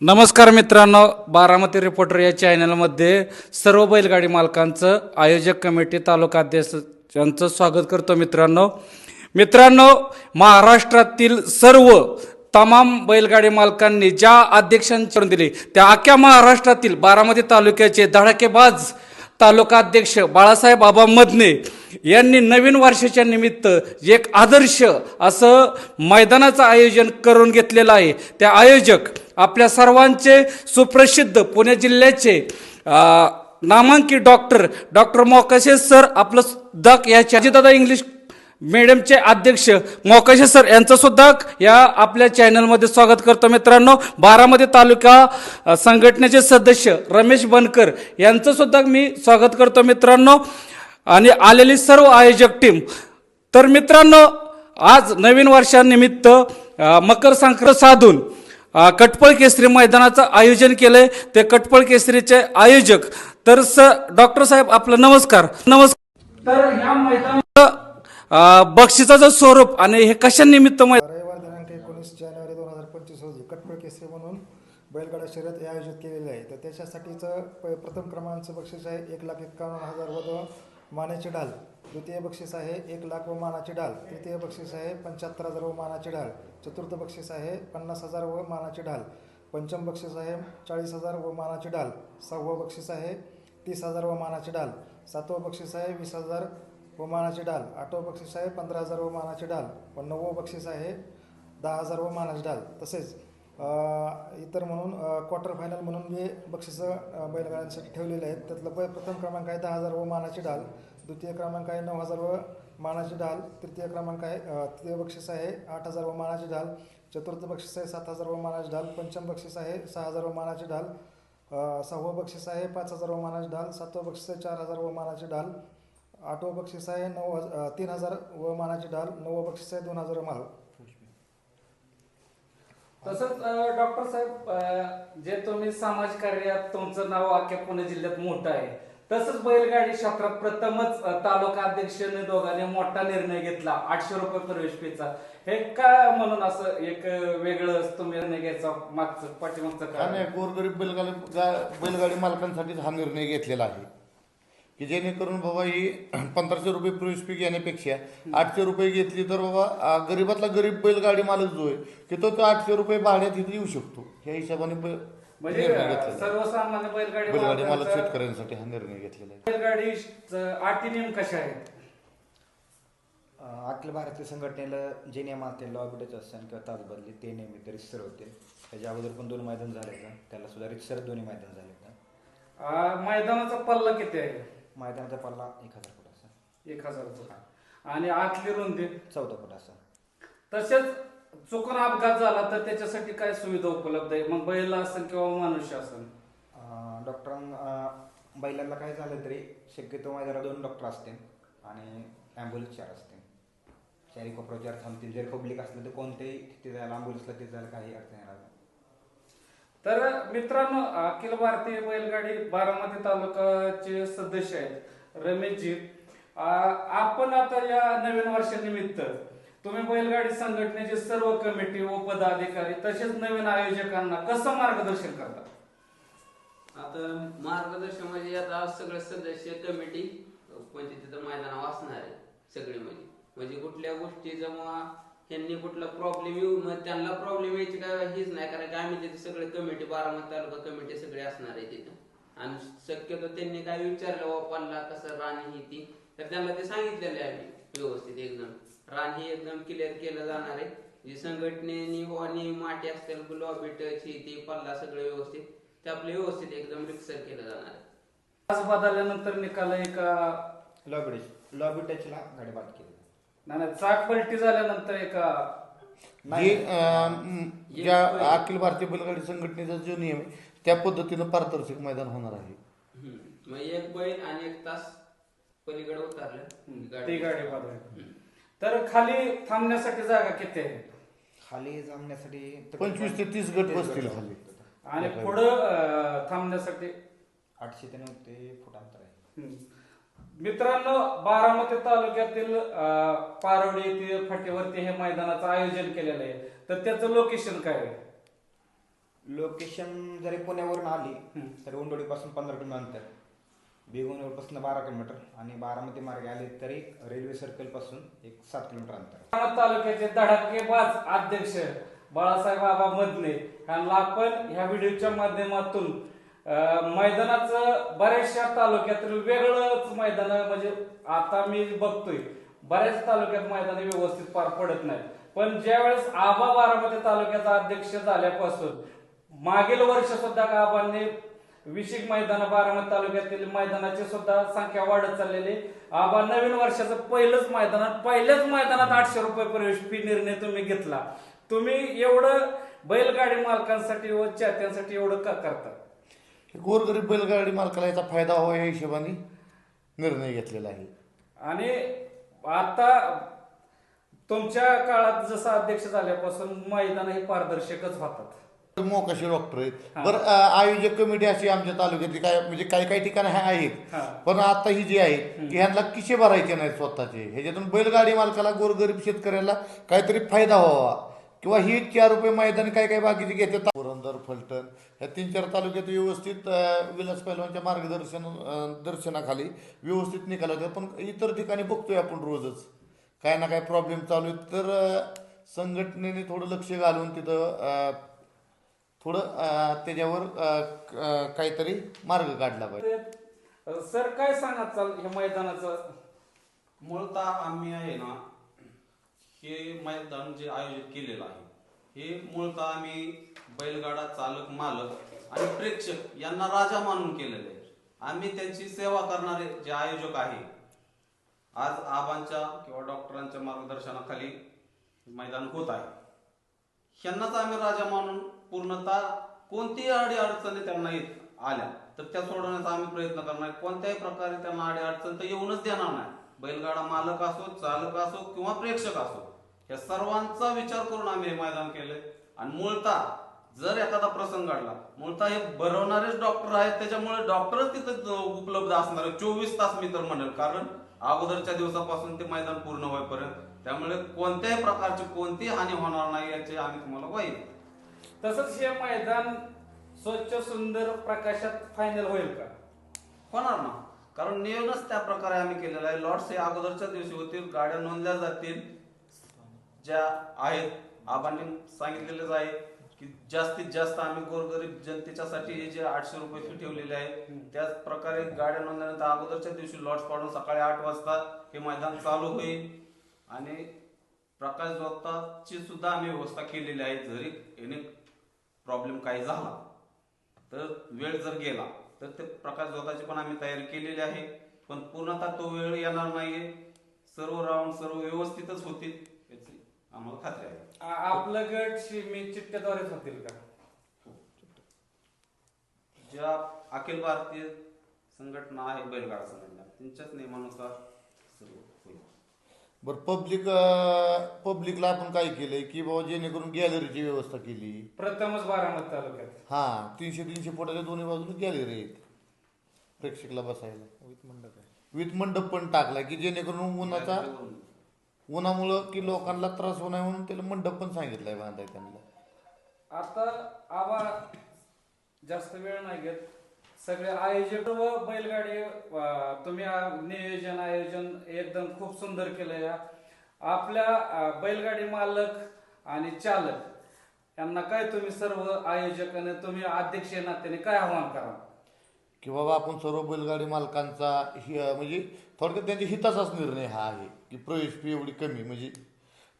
नमस्कार मित्रांनो बारामती रिपोर्टर या चॅनलमध्ये सर्व बैलगाडी मालकांचं आयोजक कमिटी तालुका अध्यक्ष यांचं स्वागत करतो मित्रांनो. मित्रांनो महाराष्ट्रातील सर्व तमाम बैलगाडी मालकांनी ज्या अध्यक्षांची दिली त्या अख्ख्या महाराष्ट्रातील बारामती तालुक्याचे धडाकेबाज तालुका अध्यक्ष बाळासाहेब बाबा मदने यांनी नवीन वर्षाच्या निमित्त एक आदर्श असं मैदानाचं आयोजन करून घेतलेलं आहे. त्या आयोजक आपल्या सर्वांचे सुप्रसिद्ध पुणे जिल्ह्याचे नामांकित डॉक्टर डॉक्टर मोकाशे सर आपलं दक या दादा इंग्लिश मॅडमचे अध्यक्ष मोकाशे सर यांचं सुद्धा या आपल्या चॅनलमध्ये स्वागत करतो मित्रांनो. बारामती तालुका संघटनेचे सदस्य रमेश बनकर यांचं सुद्धा मी स्वागत करतो मित्रांनो. आणि आलेली सर्व आयोजक टीम. तर मित्रांनो आज नवीन वर्षानिमित्त मकर संक्रांत साधून कटपळ केसरी मैदानाचं आयोजन केलंय. ते कटपळ केसरीचे आयोजक तर स डॉक्टर साहेब आपलं नमस्कार. नमस्कार. तर या मैदानाचं बक्षिसाचं स्वरूप आणि हे कशा निमित्त रविवार दिनांक एकोणीस जानेवारी दोन हजार पंचवीस रोजी कटपळ केसरी म्हणून बैलगाडा शर्यत हे आयोजित केलेले आहे. तर त्याच्यासाठीचं प्रथम क्रमांकाचं बक्षीस आहे एक लाख एकावन्न हजार व मानेची ढाल. द्वितीय बक्षीस आहे एक लाख व मानाची डाल तृतीय बक्षीस आहे पंच्याहत्तर हजार व मानाची डाल चतुर्थ बक्षीस आहे पन्नास हजार व मानाची ढाल. पंचम बक्षीस आहे चाळीस हजार व मानाची डाल सहावं बक्षीस आहे तीस हजार व मानाची डाल सातवं बक्षीस आहे वीस हजार व मानाची डाल आठवं बक्षीस आहे पंधरा हजार व मानाची डाल व नववं बक्षीस आहे दहा हजार व मानाची डाल तसेच इतर म्हणून क्वार्टर फायनल म्हणून जे बक्षिसं बैलगाड्यांसाठी ठेवलेले आहेत त्यातलं प प्रथम क्रमांक आहे दहा हजार व मानाची डाल द्वितीय क्रमांक आहे नऊ हजार व मानाची ढाल. तृतीय क्रमांक आहे तृतीय बक्षीस आहे आठ हजार व मानाची ढाल. चतुर्थ बक्षीस आहे सात हजार व मानाची ढाल. पंचम बक्षीस आहे सहा हजार व मानाची ढाल. सहावं बक्षीस आहे पाच हजार व मानाची ढाल. सातवं बक्षीस आहे चार हजार व मानाची ढाल. आठवं बक्षीस आहे नऊ हजार तीन हजार व मानाची ढाल. नववं बक्षीस आहे दोन हजार माल तसंच डॉक्टर साहेब जे तुम्ही समाज कार्यात तुमचं नाव अख्ख्या पुणे जिल्ह्यात मोठं आहे तसंच बैलगाडी क्षेत्रात प्रथमच तालुका अध्यक्षाने दोघांनी मोठा निर्णय घेतला. आठशे रुपये प्रवेश फीचा हे का म्हणून असं एक वेगळं तुम्ही निर्णय घ्यायचा मागचं पाठीमागचं काय नाही गोरगरीब बैलगाडी बैलगाडी मालकांसाठीच हा निर्णय घेतलेला आहे. की जेणेकरून बाबा ही पंधराशे रुपये प्रवेश फी घेण्यापेक्षा आठशे रुपये घेतली तर बाबा गरीबातला गरीब बैलगाडी मालक जो आहे की तो तो आठशे रुपये भाड्यात इथे येऊ शकतो. ह्या हिशोबाने म्हणजे निर्णय अ, घेतलेला आहे. सर्वसामान्य बैलगाडी बैलगाडी मालक मालकांचा- शेतकऱ्यांसाठी हा निर्णय घेतलेला आहे. बैलगाडी अटी नियम कशा आहेत? अं, अखिल भारतीय संघटनेला जे नियम असतील लॉबिडेच असतील किंवा तासबदली ते नियमित रितसर होते. त्याच्या अगोदर पण दोन मैदान झाले का त्याला सुद्धा रितसर दोन्ही मैदान झाले का अ, मैदानाचा पल्ला किती आहे? मैदानाचा पल्ला एक हजार फूट असा. एक हजारचा. आणि आतली रुंदी? चौदा फूट असा. तसेच चुकून अपघात झाला तर त्याच्यासाठी काय सुविधा उपलब्ध आहे? मग बैल असेल किंवा मनुष्य असेल अं, डॉक्टर बैलाला काय झालं तरी शक्यतो मैदानात दोन डॉक्टर असतील आणि ॲम्ब्युलन्स चार असतील. चारी कोपरा चार थांबतील. जर पब्लिक असलं तर कोणतेही तिथे जायला ॲम्ब्युलन्सला तिथे जायला काही अडचण येणार नाही. तर मित्रांनो अखिल भारतीय बैलगाडी बारामती तालुकाचे सदस्य आहेत रमेशजी. आपण आता या नवीन वर्षानिमित्त तुम्ही बैलगाडी संघटनेचे सर्व कमिटी व पदाधिकारी तसेच नवीन आयोजकांना कसं मार्गदर्शन करता? आता मार्गदर्शन म्हणजे आता सगळे सदस्य कमिटी म्हणजे तिथं मैदानावर वाचणार आहे सगळे म्हणजे. म्हणजे कुठल्या गोष्टी जेव्हा ह्यांनी कुठला प्रॉब्लेम येऊ मग त्यांना प्रॉब्लेम यायची काय हीच नाही कारण की आम्ही तिथे सगळे कमिटी बारामती तालुका कमिटी सगळे असणार आहे तिथं. आणि शक्यतो त्यांनी काय विचारलं वापरला कसं राणी ही ती? तर त्यांना ते सांगितलेलं आहे आम्ही व्यवस्थित एकदम. रान ही एकदम क्लिअर केलं जाणार आहे. जी संघटनेनी आणि माटी असतील लॉबिट ही ती पल्ला सगळं व्यवस्थित ते आपलं व्यवस्थित एकदम रिक्सर केलं जाणार आहे. तास बदलल्यानंतर निकाल एका लॉबिडेच लॉबी टचला गाडी बाद केली नाही नाही, चाक पलटी झाल्यानंतर एका जी अं, ज्या अखिल भारतीय बैलगाडी संघटनेचा जो नियम आहे त्या पद्धतीनं पारदर्शक मैदान होणार आहे. हम्म. मग एक बैल आणि एक तास पलीकडे उतरलं. ती गाडी तर खाली थांबण्यासाठी जागा किती आहे? खाली जमण्यासाठी पंचवीस ते तीस गट बसतील खाली. आणि पुढं अं, थांबण्यासाठी? आठशे ते नऊ ते फूट अंतर आहे. हम्म. मित्रांनो बारामती तालुक्यातील पारवडी येथील फाटीवरती हे मैदानाचं आयोजन केलेलं आहे. तर त्याचं लोकेशन काय आहे? लोकेशन जरी पुण्यावरून आली तर उंडोडीपासून पंधरा किलोमीटर अंतर. बेगोनवरपासून बारा किलोमीटर आणि बारामती मार्गे आले तरी रेल्वे सर्कलपासून एक सात किलोमीटर अंतर. बारामती तालुक्याचे धडाकेबाज अध्यक्ष बाळासाहेब बाबा मदने यांना आपण ह्या व्हिडिओच्या माध्यमातून मैदानाचं बऱ्याचशा तालुक्यातील वेगळंच मैदान म्हणजे आता मी बघतोय बऱ्याच तालुक्यात मैदान व्यवस्थित पार पडत नाही पण ज्यावेळेस आबा बारामती तालुक्याचा अध्यक्ष झाल्यापासून मागील वर्ष सुद्धा आबांनी विशिक मैदान बारामती तालुक्यातील मैदानाची सुद्धा संख्या वाढत चाललेली. आबा नवीन वर्षाचं पहिलंच मैदानात पहिल्याच मैदानात आठशे रुपये प्रवेश फी निर्णय तुम्ही घेतला. तुम्ही एवढं बैलगाडी मालकांसाठी व चाहत्यांसाठी एवढं का करता? गोरगरीब बैलगाडी मालकाला याचा फायदा व्हावा या हिशोबाने निर्णय घेतलेला आहे. आणि आता तुमच्या काळात जसं अध्यक्ष झाल्यापासून मैदान हे पारदर्शकच होतात. मोकाशी डॉक्टर आहेत. बरं आयोजक कमिटी अशी आमच्या तालुक्यातली काय म्हणजे काही काही ठिकाणी ह्या आहेत. पण आता ही जी आहे की ह्यांना किशे भरायचे नाहीत स्वतःचे. ह्याच्यातून बैलगाडी मालकाला गोरगरीब शेतकऱ्याला काहीतरी फायदा व्हावा. किंवा ही चार रुपये मैदानी काय काय बाकीचे घेतात. पुरंदर फलटण ह्या तीन चार तालुक्यात व्यवस्थित विलास पैलवानच्या मार्गदर्शन दर्शनाखाली व्यवस्थित निकाल होते पण इतर ठिकाणी बघतोय आपण रोजच. काय ना काय प्रॉब्लेम चालू आहेत. तर संघटनेने थोडं लक्ष घालून तिथं थोडं त्याच्यावर काहीतरी मार्ग काढला पाहिजे. सर काय सांगत चाल ह्या मैदानाचं? मूळतः आम्ही आहे ना हे मैदान जे आयोजित केलेलं आहे. हे मूळतः आम्ही बैलगाडा चालक मालक आणि प्रेक्षक यांना राजा मानून केलेले आहे. आम्ही त्यांची सेवा करणारे जे आयोजक आहे आज आबांच्या किंवा डॉक्टरांच्या मार्गदर्शनाखाली मैदान होत आहे. ह्यांनाच आम्ही राजा मानून पूर्णतः कोणतीही अडी अडचणी त्यांना येत आल्या तर त्या सोडवण्याचा आम्ही प्रयत्न करणार कोणत्याही प्रकारे त्यांना अडी अडचण तर येऊनच देणार नाही. बैलगाडा मालक असो चालक असो किंवा प्रेक्षक असो या सर्वांचा विचार करून आम्ही हे मैदान केलंय. आणि मूळतः जर एखादा प्रसंग घडला मूळतः हे भरवणारेच डॉक्टर आहेत त्याच्यामुळे डॉक्टरच तिथं उपलब्ध असणार चोवीस तास मी तर म्हणेल कारण अगोदरच्या दिवसापासून ते मैदान पूर्ण होईपर्यंत. त्यामुळे कोणत्याही प्रकारची कोणतीही हानी होणार नाही याची आम्ही तुम्हाला वाईट तसंच हे मैदान स्वच्छ सुंदर प्रकाशात फायनल होईल का? होणार ना. कारण नियोजनच त्या प्रकारे आम्ही केलेलं आहे. लॉट्स हे अगोदरच्या दिवशी होतील गाड्या नोंदल्या जातील. ज्या आहेत आबांनी सांगितलेलेच आहे की जास्तीत जास्त आम्ही गोरगरीब जनतेच्यासाठी हे जे आठशे रुपये फी ठेवलेले आहे त्याच प्रकारे गाड्या नोंदल्यानंतर अगोदरच्या दिवशी लॉट्स पाडून सकाळी आठ वाजता हे मैदान चालू होईल. आणि प्रकाश जोगताची सुद्धा आम्ही व्यवस्था केलेली आहे. जरी याने प्रॉब्लेम काही झाला तर वेळ जर गेला तर ते प्रकाश जोताची पण आम्ही तयारी केलेली आहे. पण पूर्णतः तो वेळ येणार नाहीये. सर्व राऊंड सर्व व्यवस्थितच होतील. आम्हाला खात्री आहे. आ- आपलं गट मी चिठ्ठ्याद्वारेच होतील का? ज्या अखिल भारतीय संघटना आहे बैलगाडा संघटना त्यांच्याच नियमानुसार सर्व होईल. बरं पब्लिक पब्लिकला आपण काय केलंय की बाबा जेणेकरून गॅलरीची व्यवस्था केली? प्रथमच बारामती तालुक्यात. हा तीनशे तीनशे फुटाच्या दोन्ही बाजूने गॅलरी आहेत. प्रेक्षकला बसायला. विथ मंडप आहे. विथ मंडप पण टाकला की जेणेकरून उन्हाचा उन्हामुळं की लोकांना त्रास होणार म्हणून त्याला मंडप पण सांगितलंय बांधाय त्यांना. आता आबा जास्त वेळ नाही घेत. सगळे आयोजक व बैलगाडी अं, तुम्ही आ- नियोजन आयोजन एकदम खूप सुंदर केलं या आपल्या अं, बैलगाडी मालक आणि चालक यांना काय तुम्ही सर्व आयोजक आणि तुम्ही अध्यक्ष नात्याने काय आव्हान करा की बाबा आपण सर्व बैलगाडी मालकांचा हि म्हणजे थोडक्यात त्यांच्या हिताचाच निर्णय हा आहे की प्रवेश फी एवढी कमी म्हणजे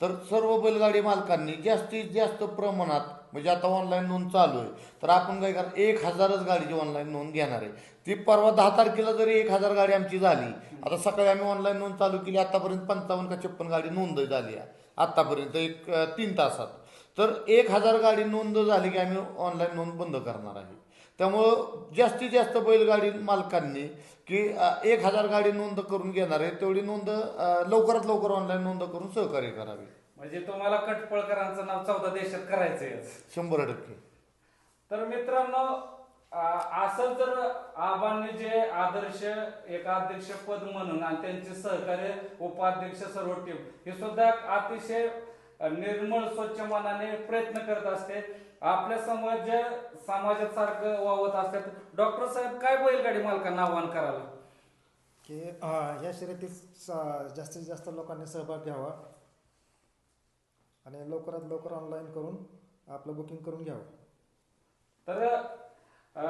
तर सर्व बैलगाडी मालकांनी जास्तीत जास्त प्रमाणात म्हणजे आता ऑनलाईन नोंद चालू आहे तर आपण काय करा एक हजारच गाडीची ऑनलाईन नोंद घेणार आहे. ती परवा दहा तारखेला जरी एक हजार गाडी आमची झाली आता सकाळी आम्ही ऑनलाईन नोंद चालू केली आतापर्यंत पंचावन्न का छप्पन गाडी नोंद झाली आहे. आतापर्यंत एक तीन तासात. तर एक हजार गाडी नोंद झाली की आम्ही ऑनलाईन नोंद बंद करणार आहे. त्यामुळं जास्तीत जास्त बैलगाडी मालकांनी की एक हजार गाडी नोंद करून घेणार आहे तेवढी नोंद लवकरात लवकर ऑनलाईन नोंद करून सहकार्य करावी. म्हणजे तुम्हाला कटपळकरांचं नाव चौदा देशात करायचंय. शंभर टक्के. तर मित्रांनो असं जर आबांनी जे आदर्श एक अध्यक्ष पद म्हणून आणि त्यांचे सहकार्य उपाध्यक्ष सर्व टीम हे सुद्धा अतिशय निर्मळ स्वच्छ मनाने प्रयत्न करत असते. आपल्या समाज समाजात सारखं वावत असतात डॉक्टर साहेब काय बैलगाडी मालकांना आव्हान करायला? की अं, या शर्यतीत जास्तीत जास्त लोकांनी सहभाग घ्यावा आणि लवकरात लवकर ऑनलाईन करून आपलं बुकिंग करून घ्यावं. तर अ,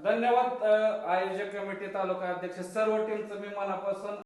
धन्यवाद अ, आयोजक कमिटी तालुका अध्यक्ष. सर्व टीमचं मी मनापासून